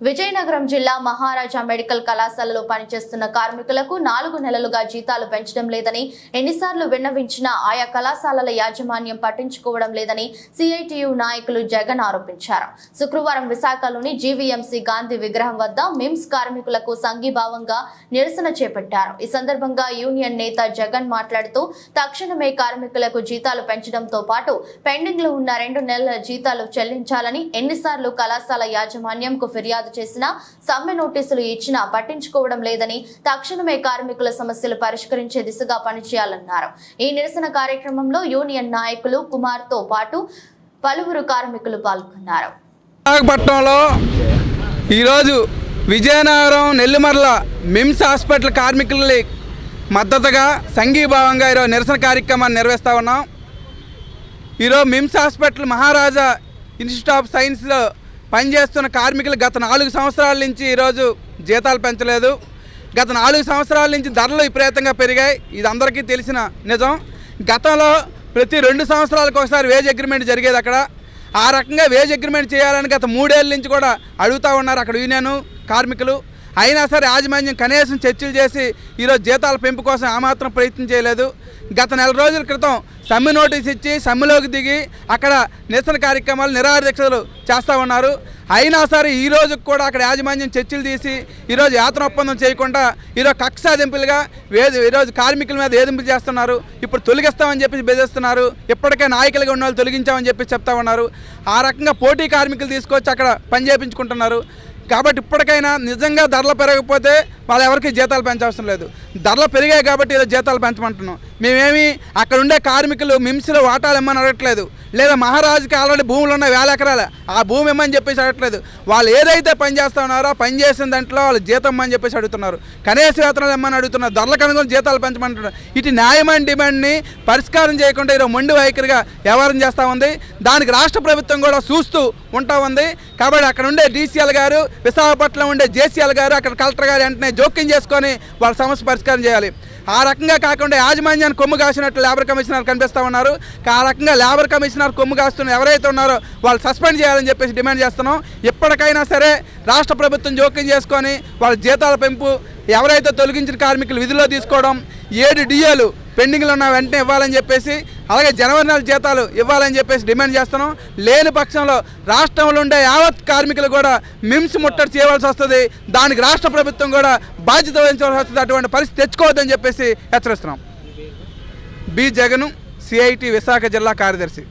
విజయనగరం జిల్లా మహారాజా మెడికల్ కళాశాలలో పనిచేస్తున్న కార్మికులకు నాలుగు నెలలుగా జీతాలు పెంచడం లేదని ఎన్నిసార్లు విన్నవించినా ఆయా కళాశాలల యాజమాన్యం పట్టించుకోవడం లేదని సిఐటియు నాయకులు జగన్ ఆరోపించారు. శుక్రవారం విశాఖలోని జీవీఎంసీ గాంధీ విగ్రహం వద్ద మిమ్స్ కార్మికులకు సంఘీభావంగా నిరసన చేపట్టారు. ఈ సందర్భంగా యూనియన్ నేత జగన్ మాట్లాడుతూ తక్షణమే కార్మికులకు జీతాలు పెంచడంతో పాటు పెండింగ్లో ఉన్న రెండు నెలల జీతాలు చెల్లించాలని ఎన్నిసార్లు కళాశాల యాజమాన్యంకు ఫిర్యాదు చేసినా సమ్మె నోటీసులు ఇచ్చినా పట్టించుకోవడం లేదని తక్షణమే కార్మికుల సమస్యలు పరిష్కరించే దిశగా పనిచేయాలన్నారు. ఈ నిరసన కార్యక్రమంలో యూనియన్ నాయకులు కుమార్తో పాటు పలువురు కార్మికులు పాల్గొన్నారు. విశాఖపట్నంలో ఈరోజు విజయనగరం నెల్లిమర్ల మిమ్స్ హాస్పిటల్ కార్మికులని మద్దతుగా సంఘీభావంగా ఈరోజు నిరసన కార్యక్రమాన్ని నిర్వహిస్తూ ఉన్నాం. ఈరోజు MIMS hospital Maharaja institute of సైన్స్లో పనిచేస్తున్న కార్మికులు గత నాలుగు సంవత్సరాల నుంచి ఈరోజు జీతాలు పెంచలేదు. గత నాలుగు సంవత్సరాల నుంచి ధరలు విపరీతంగా పెరిగాయి. ఇది అందరికీ తెలిసిన నిజం. గతంలో ప్రతి రెండు సంవత్సరాలకు ఒకసారి వేజ్ అగ్రిమెంట్ జరిగేది అక్కడ. ఆ రకంగా వేజ్ అగ్రిమెంట్ చేయాలని గత మూడేళ్ళ నుంచి కూడా అడుగుతూ ఉన్నారు అక్కడ యూనియన్ కార్మికులు. అయినా సరే యాజమాన్యం కనీసం చర్చలు చేసి ఈరోజు జీతాల పెంపు కోసం ఆ మాత్రం ప్రయత్నం చేయలేదు. గత నెల రోజుల క్రితం సమ్మె నోటీస్ ఇచ్చి సమ్మెలోకి దిగి అక్కడ నిరసన కార్యక్రమాలు నిరాదీక్షలు చేస్తూ ఉన్నారు. అయినా సరే ఈ రోజు కూడా అక్కడ యాజమాన్యం చర్చలు తీసి ఈరోజు యాత్ర ఒప్పందం చేయకుండా ఈరోజు కక్షాదింపులుగా వేది ఈరోజు కార్మికుల మీద వేధింపులు చేస్తున్నారు. ఇప్పుడు తొలగిస్తామని చెప్పి బెదిరిస్తున్నారు. ఇప్పటికే నాయకులుగా ఉన్న వాళ్ళు తొలగించామని చెప్పి చెప్తా ఉన్నారు. ఆ రకంగా పోటీ కార్మికులు తీసుకొచ్చి అక్కడ పని చేయించుకుంటున్నారు కాబట్టి ఇప్పటికైనా నిజంగా ధరలు పెరగకపోతే వాళ్ళు ఎవరికి జీతాలు పెంచవసరం లేదు. ధరలు పెరిగాయి కాబట్టి ఈరోజు జీతాలు పెంచమంటున్నాం. మేమేమి అక్కడ ఉండే కార్మికులు మిమ్స్లో వాటాలు ఇమ్మని అడగట్లేదు. లేదా మహారాజుకి ఆల్రెడీ భూములు ఉన్న వేల ఎకరాలు. ఆ భూమి ఇమ్మని చెప్పేసి అడగట్లేదు. వాళ్ళు ఏదైతే పని చేస్తా ఉన్నారో పని చేసిన దాంట్లో వాళ్ళు జీతం ఇమ్మని చెప్పేసి అడుగుతున్నారు. కనీస వేతనాలు ఇమ్మని అడుగుతున్నారు. ధరలకు అనుగుణ జీతాలు పెంచమంటున్నారు. ఇటు న్యాయమైన డిమాండ్ని పరిష్కారం చేయకుండా ఈరోజు మొండి వైఖరిగా వ్యవహారం చేస్తూ ఉంది. దానికి రాష్ట్ర ప్రభుత్వం కూడా చూస్తూ ఉంటా ఉంది. కాబట్టి అక్కడ ఉండే డీసీఎల్ గారు విశాఖపట్నం ఉండే జేసీఎల్ గారు అక్కడ కలెక్టర్ గారు వెంటనే జోక్యం చేసుకొని వాళ్ళ సమస్య పరిష్కారం చేయాలి. ఆ రకంగా కాకుండా యాజమాన్యాన్ని కొమ్ము కాసినట్లు లేబర్ కమిషనర్ కనిపిస్తూ ఉన్నారు. ఆ రకంగా లేబర్ కమిషనర్ కొమ్ము కాస్తున్న ఎవరైతే ఉన్నారో వాళ్ళు సస్పెండ్ చేయాలని చెప్పేసి డిమాండ్ చేస్తున్నాం. ఎప్పటికైనా సరే రాష్ట్ర ప్రభుత్వం జోక్యం చేసుకొని వాళ్ళ జీతాల పెంపు ఎవరైతే తొలగించిన కార్మికులు విధుల్లో తీసుకోవడం ఏడు డిఏలు పెండింగ్లో ఉన్న వెంటనే ఇవ్వాలని చెప్పేసి అలాగే జనవరి నెల జీతాలు ఇవ్వాలని చెప్పేసి డిమాండ్ చేస్తున్నాం. లేని పక్షంలో రాష్ట్రంలో ఉండే యావత్ కార్మికులు కూడా మిమ్స్ ముట్టడి చేయవలసి వస్తుంది. దానికి రాష్ట్ర ప్రభుత్వం కూడా బాధ్యత వహించవలసి వస్తుంది. అటువంటి పరిస్థితి తెచ్చుకోవద్దని చెప్పేసి హెచ్చరిస్తున్నాం. బి జగన్ సిఐటి విశాఖ జిల్లా కార్యదర్శి.